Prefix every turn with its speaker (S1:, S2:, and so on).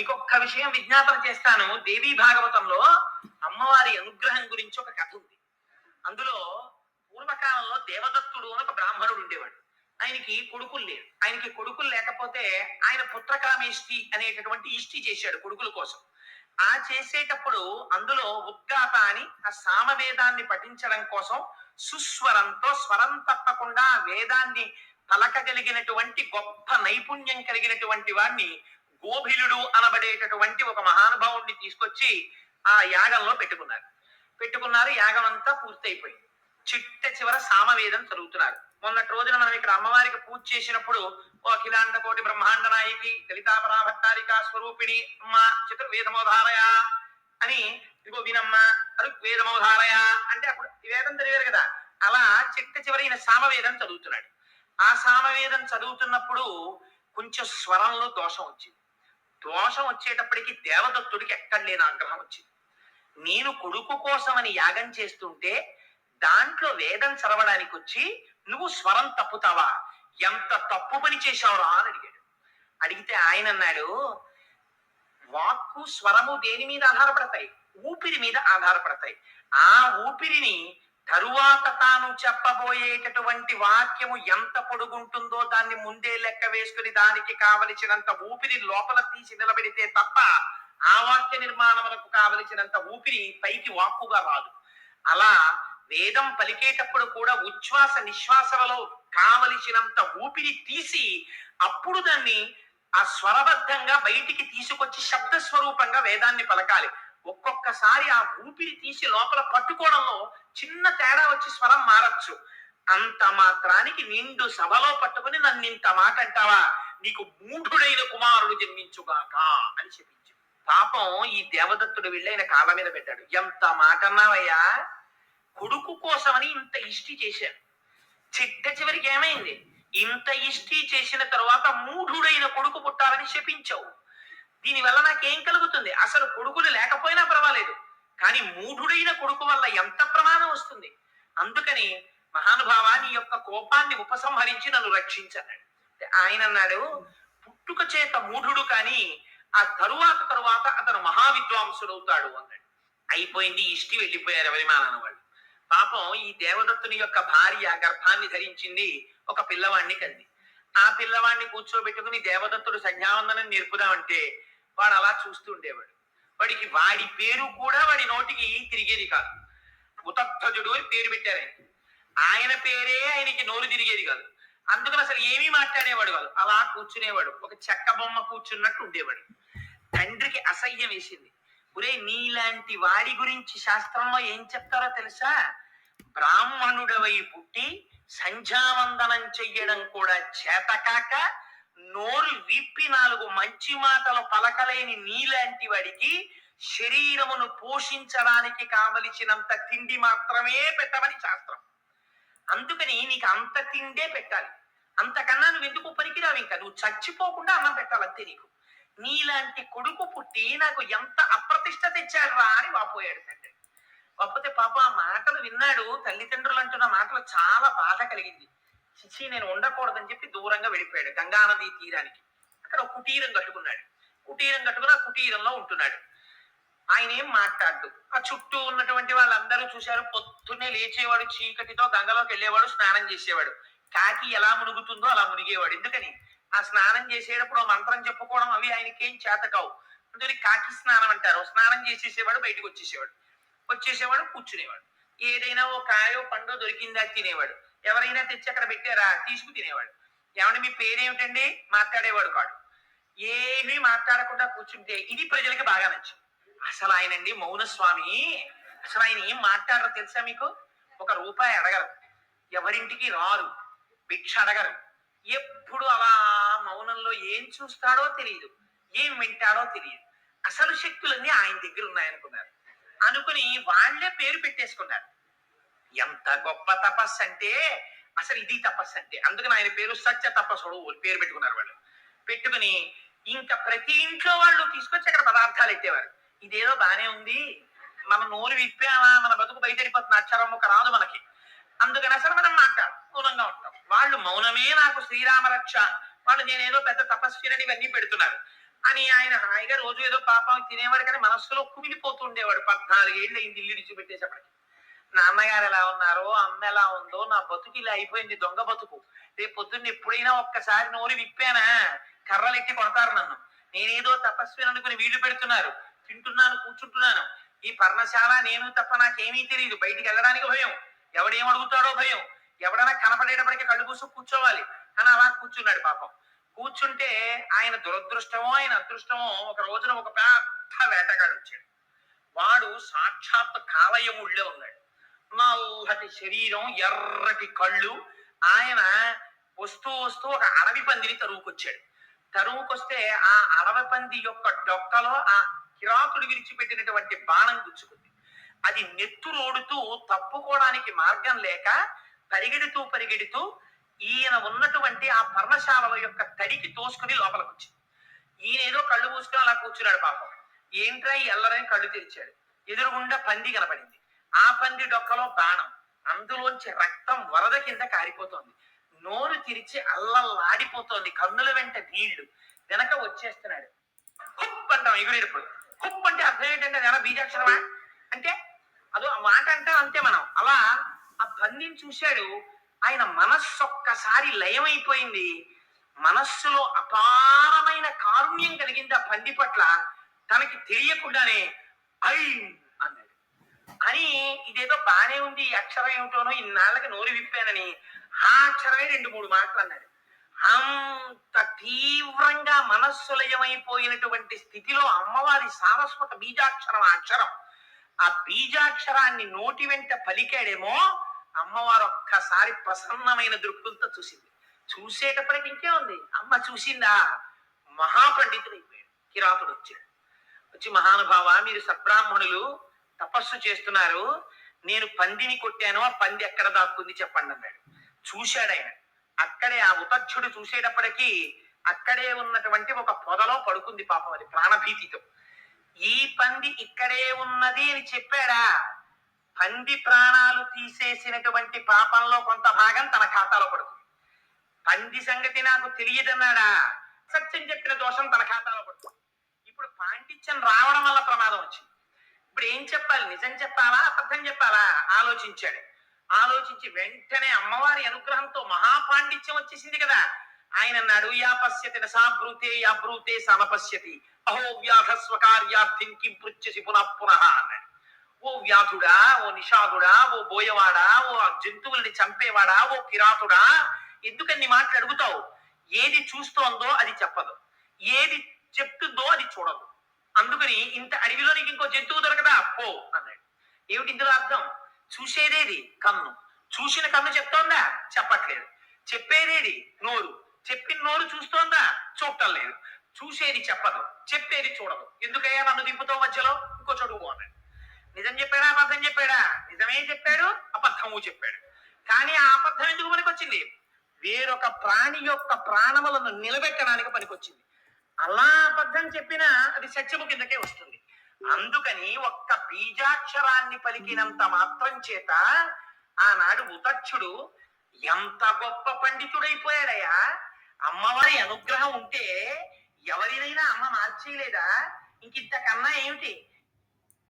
S1: మీకు ఒక్క విషయం విజ్ఞాపన చేస్తాను. దేవీ భాగవతంలో అమ్మవారి అనుగ్రహం గురించి ఒక కథ ఉంది. అందులో పూర్వకాలంలో దేవదత్తుడు అని ఒక బ్రాహ్మణుడు ఉండేవాడు. ఆయనకి కొడుకులు లేరు. ఆయనకి కొడుకులు లేకపోతే ఆయన పుత్రకామేష్టి అనేటటువంటి ఇష్టి చేశాడు కొడుకుల కోసం. ఆ చేసేటప్పుడు అందులో ఉద్గాత అని ఆ సామవేదాన్ని పఠించడం కోసం సుస్వరంతో స్వరం తప్పకుండా వేదాన్ని పలకగలిగినటువంటి గొప్ప నైపుణ్యం కలిగినటువంటి వాడిని గోభిలుడు అనబడేటటువంటి ఒక మహానుభావుడిని తీసుకొచ్చి ఆ యాగంలో పెట్టుకున్నారు. పెట్టుకున్నారు యాగం అంతా పూర్తయిపోయింది. చిట్ట చివర సామవేదం చదువుతున్నారు. మొన్నటి రోజున మనం ఇక్కడ అమ్మవారికి పూజ చేసినప్పుడు ఓ అఖిలాండ కోటి బ్రహ్మాండ నాయకి లలితాపరాభట్టారికా స్వరూపిణి అమ్మ చతుర్వేదమోధారయ అని ఇదిగో వినమ్మ వేదమోధారయ అంటే అప్పుడు వేదం తెలియదు కదా. అలా చిట్ట చివరి ఈయన సామవేదం చదువుతున్నాడు. ఆ సామవేదం చదువుతున్నప్పుడు కొంచెం స్వరంలో దోషం వచ్చింది. దోషం వచ్చేటప్పటికి దేవదత్తుడికి ఎక్కడ లేని ఆగ్రహం వచ్చింది. నేను కొడుకు కోసమని యాగం చేస్తుంటే దాంట్లో వేదం చదవడానికి వచ్చి నువ్వు స్వరం తప్పుతావా? ఎంత తప్పు పని చేశావురా అని అడిగాడు. అడిగితే ఆయన అన్నాడు వాక్కు స్వరము దేని మీద ఆధారపడతాయి? ఊపిరి మీద ఆధారపడతాయి. ఆ ఊపిరిని తరువాత తాను చెప్పబోయేటటువంటి వాక్యము ఎంత పొడుగుంటుందో దాన్ని ముందే లెక్క వేసుకుని దానికి కావలసినంత ఊపిరి లోపల తీసి నిలబెడితే తప్ప ఆ వాక్య నిర్మాణములకు కావలసినంత ఊపిరి పైకి వాక్కుగా రాదు. అలా వేదం పలికేటప్పుడు కూడా ఉచ్ఛ్వాస నిశ్వాసలలో కావలసినంత ఊపిరి తీసి అప్పుడు దాన్ని ఆ స్వరబద్ధంగా బయటికి తీసుకొచ్చి శబ్ద స్వరూపంగా వేదాన్ని పలకాలి. ఒక్కొక్కసారి ఆ ఊపిరి తీసి లోపల పట్టుకోవడంలో చిన్న తేడా వచ్చి స్వరం మారచ్చు. అంత మాత్రానికి నిండు సభలో పట్టుకుని నన్ను ఇంత మాట అంటావా? నీకు మూఢుడైన కుమారుడు జన్మించుగాక అని చెప్పించు పాపం ఈ దేవదత్తుడు వెళ్ళి ఆయన కాళ్ళ మీద పెట్టాడు. ఎంత మాట అన్నావయ్యా? కొడుకు కోసమని ఇంత ఇష్టి చేశాను. చిట్ట చివరికి ఏమైంది? ఇంత ఇష్టి చేసిన తర్వాత మూఢుడైన కొడుకు పుట్టాలని శపించావు. దీనివల్ల నాకేం కలుగుతుంది? అసలు కొడుకులు లేకపోయినా పర్వాలేదు. కానీ మూఢుడైన కొడుకు వల్ల ఎంత ప్రమాదం వస్తుంది? అందుకని మహానుభావా నీ యొక్క కోపాన్ని ఉపసంహరించి నన్ను రక్షించన్నాడు ఆయన అన్నాడు పుట్టుక చేత మూఢుడు కానీ ఆ తరువాత తరువాత అతను మహావిద్వాంసుడవుతాడు అన్నాడు. అయిపోయింది ఇష్టి వెళ్ళిపోయారు ఎవరిమాన వాళ్ళు. పాపం ఈ దేవదత్తుని యొక్క భార్య గర్భాన్ని ధరించింది ఒక పిల్లవాడిని కంది. ఆ పిల్లవాడిని కూర్చోబెట్టుకుని దేవదత్తుడు సంధ్యావందనం నేర్పుదామంటే వాడు అలా చూస్తూ ఉండేవాడు వాడికి వాడి పేరు కూడా వాడి నోటికి తిరిగేది కాదు. ఉతధ్వజుడు అని పేరు పెట్టారు ఆయన ఆయన పేరే ఆయనకి నోరు తిరిగేది కాదు. అందుకని అసలు ఏమీ మాట్లాడేవాడు కాదు. అలా కూర్చునేవాడు. ఒక చెక్క బొమ్మ కూర్చున్నట్టు ఉండేవాడు. తండ్రికి అసహ్యం వేసింది. ఒరే నీలాంటి వాడి గురించి శాస్త్రంలో ఏం చెప్తారో తెలుసా? బ్రాహ్మణుడవై పుట్టి సంధ్యావందనం చెయ్యడం కూడా చేతకాక నోరు విప్పి నాలుగు మంచి మాటలు పలకలేని నీలాంటి వాడికి శరీరమును పోషించడానికి కావలసినంత తిండి మాత్రమే పెట్టమని శాస్త్రం. అందుకని నీకు అంత తిండే పెట్టాలి. అంతకన్నా నువ్వు ఎందుకు పనికిరావు ఇంకా? నువ్వు చచ్చిపోకుండా అన్నం పెట్టాలంతే నీకు నీలాంటి కొడుకు పుట్టి నాకు ఎంత అప్రతిష్ట తెచ్చాడురా అని వాపోయాడు తండ్రి. కాకపోతే పాప ఆ మాటలు విన్నాడు తల్లిదండ్రులు అంటున్న మాటలు చాలా బాధ కలిగింది. చిచి నేను ఉండకూడదని చెప్పి దూరంగా వెళ్ళిపోయాడు గంగానది తీరానికి. అక్కడ ఒక కుటీరం కట్టుకున్నాడు. కుటీరం కట్టుకుని ఆ కుటీరంలో ఉంటున్నాడు. ఆయన ఏం మాట్లాడు ఆ చుట్టూ ఉన్నటువంటి వాళ్ళందరూ చూశారు. పొద్దున్నే లేచేవాడు చీకటితో గంగలోకి వెళ్ళేవాడు స్నానం చేసేవాడు. కాకి ఎలా మునుగుతుందో అలా మునిగేవాడు. ఎందుకని? ఆ స్నానం చేసేటప్పుడు మంత్రం చెప్పుకోవడం అవి ఆయనకేం చేతకావు. అందుకని కాకి స్నానం అంటారు. స్నానం చేసేసేవాడు బయటకు వచ్చేసేవాడు. వచ్చేసేవాడు కూర్చునేవాడు. ఏదైనా ఓ కాయో పండో దొరికిందా తినేవాడు. ఎవరైనా తెచ్చి అక్కడ పెట్టారా? తీసుకు తినేవాడు. ఏమంటే మీ పేరేమిటండి? మాట్లాడేవాడు కాడు. ఏమీ మాట్లాడకుండా కూర్చుంటే ఇది ప్రజలకి బాగా నచ్చింది. అసలు ఆయనండి మౌనస్వామి. అసలు ఆయన ఏం మాట్లాడరు తెలుసా మీకు? ఒక రూపాయి అడగరు. ఎవరింటికి రారు. భిక్ష అడగరు. ఎప్పుడు అలా మౌనంలో ఏం చూస్తాడో తెలియదు ఏం వింటాడో తెలియదు అసలు శక్తులన్నీ ఆయన దగ్గర ఉన్నాయనుకున్నారు. అనుకుని వాళ్ళే పేరు పెట్టేసుకున్నారు. ఎంత గొప్ప తపస్సు అంటే అసలు ఇది తపస్సు అంటే. అందుకని ఆయన పేరు సత్య తపస్సుడు పేరు పెట్టుకున్నారు వాళ్ళు. పెట్టుకుని ఇంకా ప్రతి ఇంట్లో వాళ్ళు తీసుకొచ్చి అక్కడ పదార్థాలు ఎత్తేవారు. ఇదేదో బానే ఉంది. మనం నోరు విప్పామా? మన బతుకు బయటడిపోతుంది అక్షరం ఒక రాదు మనకి. అందుకని అసలు మనం మాట్లాడు మౌనంగా ఉంటాం. వాళ్ళు మౌనమే నాకు శ్రీరామ రక్ష. వాళ్ళు నేనేదో పెద్ద తపస్వినని ఇవన్నీ పెడుతున్నారు. అని ఆయన హాయిగా రోజు ఏదో పాపం తినేవాడు కానీ మనస్సులో కుమిలిపోతుండేవాడు పద్నాలుగేళ్ళు అయింది ఇల్లు విడిచిపెట్టేసేపటికి నాన్నగారు ఎలా ఉన్నారో? అమ్మ ఎలా ఉందో? నా బతుకు ఇలా అయిపోయింది దొంగ బతుకు. రేపు పొద్దున్న ఎప్పుడైనా ఒక్కసారి నోరు విప్పానా? ఎత్తి కొడతారు నన్ను. నేనేదో తపస్వి అనుకుని వీళ్ళు పెడుతున్నారు. తింటున్నాను కూర్చుంటున్నాను. ఈ పర్ణశాల నేను తప్ప నాకేమీ తెలియదు బయటికి వెళ్ళడానికి భయం. ఎవడేం అడుగుతాడో భయం. ఎవడన్నా కనపడేటప్పటికి కళ్ళు కూసు కూర్చోవాలి. అని అలా కూర్చున్నాడు పాపం. కూర్చుంటే ఆయన దురదృష్టమో ఆయన అదృష్టమో ఒక రోజున ఒక పెద్ద వేటగాడు వచ్చాడు. వాడు సాక్షాత్ కాలయముళ్ళే ఉన్నాడు. నల్లటి శరీరం ఎర్రటి కళ్ళు. ఆయన వస్తూ వస్తూ ఒక అడవి పందిని తరువుకొచ్చాడు. తరువుకొస్తే ఆ అడవి పంది యొక్క డొక్కలో ఆ కిరాకుడు విరిచిపెట్టినటువంటి బాణం గుచ్చుకుంది. అది నెత్తురోడుతూ తప్పుకోవడానికి మార్గం లేక పరిగెడుతూ పరిగెడుతూ ఈయన ఉన్నటువంటి ఆ పర్ణశాలల యొక్క తడికి తోసుకుని లోపలికి వచ్చింది ఈయన ఏదో కళ్ళు మూసుకుని అలా కూర్చున్నాడు పాపం. ఏంట్రా ఈ ఎల్లరని కళ్ళు తెరిచాడు? ఎదురుగుండా పంది కనపడింది. ఆ పంది డొక్కలో బాణం. అందులోంచి రక్తం వరద కింద కారిపోతోంది. నోరు తిరిచి అల్లల్లాడిపోతోంది. కన్నుల వెంట నీళ్ళు. వెనక వచ్చేస్తున్నాడు. కుప్ అంటాం ఎగురేటప్పుడు. కుప్ అంటే అర్థం ఏంటంటే అది ఎలా బీజాక్షరమా? అంటే అదో ఆ మాట అంటే అంతే మనం. అలా ఆ పందిని చూశాడు. ఆయన మనస్సు ఒక్కసారి లయమైపోయింది. మనస్సులో అపారమైన కారుణ్యం కలిగింది ఆ పంది పట్ల. తనకి తెలియకుండానే ఐ అని ఇదేదో బానే ఉంది ఈ అక్షరం ఏమిటోనో ఇన్నాళ్ళకి నోరు విప్పానని. ఆ అక్షరమే రెండు మూడు మాటలు అన్నాడు. అంత తీవ్రంగా మనస్సులయమైపోయినటువంటి స్థితిలో అమ్మవారి సారస్వత బీజాక్షరం ఆ అక్షరం. ఆ బీజాక్షరాన్ని నోటి వెంట పలికాడేమో అమ్మవారు ఒక్కసారి ప్రసన్నమైన దృక్కులతో చూసింది. చూసేటప్పటికి ఇంకే ఉంది. అమ్మ చూసిందా? మహాపండితుడు అయిపోయాడు కిరాతుడు వచ్చాడు. వచ్చి మహానుభావ మీరు సబ్రాహ్మణులు తపస్సు చేస్తున్నారు. నేను పందిని కొట్టాను ఆ పంది ఎక్కడ దాక్కుంది చెప్పండి అన్నాడు. చూశాడు ఆయన. అక్కడే ఆ ఉతక్షుడు చూసేటప్పటికీ అక్కడే ఉన్నటువంటి ఒక పొదలో పడుకుంది పాపం అది ప్రాణభీతితో. ఈ పంది ఇక్కడే ఉన్నది అని చెప్పాడా? పంది ప్రాణాలు తీసేసినటువంటి పాపంలో కొంత భాగం తన ఖాతాలో పడుతుంది పంది సంగతి నాకు తెలియదన్నాడా? సత్యం చెప్పిన దోషం తన ఖాతాలో పడుతుంది ఇప్పుడు పాండిత్యం రావడం వల్ల ప్రమాదం వచ్చింది. ఇప్పుడు ఏం చెప్పాలి? నిజం చెప్పాలా? అబద్ధం చెప్పాలా? ఆలోచించాడు ఆలోచించి వెంటనే అమ్మవారి అనుగ్రహంతో మహాపాండిత్యం వచ్చేసింది కదా. ఆయన అన్నాడు యా పశ్యతి సాబ్రూతే యా బ్రూతే సమపశ్యతి. అహో వ్యాధ స్వకార్యార్థిం కిం పృచ్చసి పునః పునః అన్నాడు. ఓ వ్యాధుడా ఓ నిషాదుడా ఓ బోయవాడా ఓ జంతువుల్ని చంపేవాడా ఓ కిరాతుడా? ఎందుకని మాటలు అడుగుతావు? ఏది చూస్తోందో అది చెప్పదు. ఏది చెప్తుందో అది చూడదు. అందుకని ఇంత అడవిలో నీకు ఇంకో జంతువు దొరకదా? పో అన్నాడు. ఏమిటి ఇందులో అర్థం? చూసేదేది? కన్ను. చూసిన కన్ను చెప్తోందా? చెప్పట్లేదు. చెప్పేదేది? నోరు. చెప్పిన నోరు చూస్తోందా? చూడటం లేదు. చూసేది చెప్పదు. చెప్పేది చూడదు. ఎందుకయ్యా నన్ను దింపుతో మధ్యలో? ఇంకో చోటు అన్నాడు. నిజం చెప్పాడా? అబద్ధం చెప్పాడా? నిజమే చెప్పాడు అబద్ధము చెప్పాడు. కానీ ఆ అబద్ధం ఎందుకు పనికొచ్చింది? వేరొక ప్రాణి యొక్క ప్రాణములను నిలబెట్టడానికి పనికొచ్చింది. అలా అబద్ధం చెప్పినా అది సత్యము కిందకే వస్తుంది. అందుకని ఒక్క బీజాక్షరాన్ని పలికినంత మాత్రం చేత ఆనాడు ఉతచ్చుడు ఎంత గొప్ప పండితుడైపోయాడయ్యా. అమ్మవారి అనుగ్రహం ఉంటే ఎవరినైనా అమ్మ మార్చేయలేదా? ఇంకింతకన్నా ఏమిటి?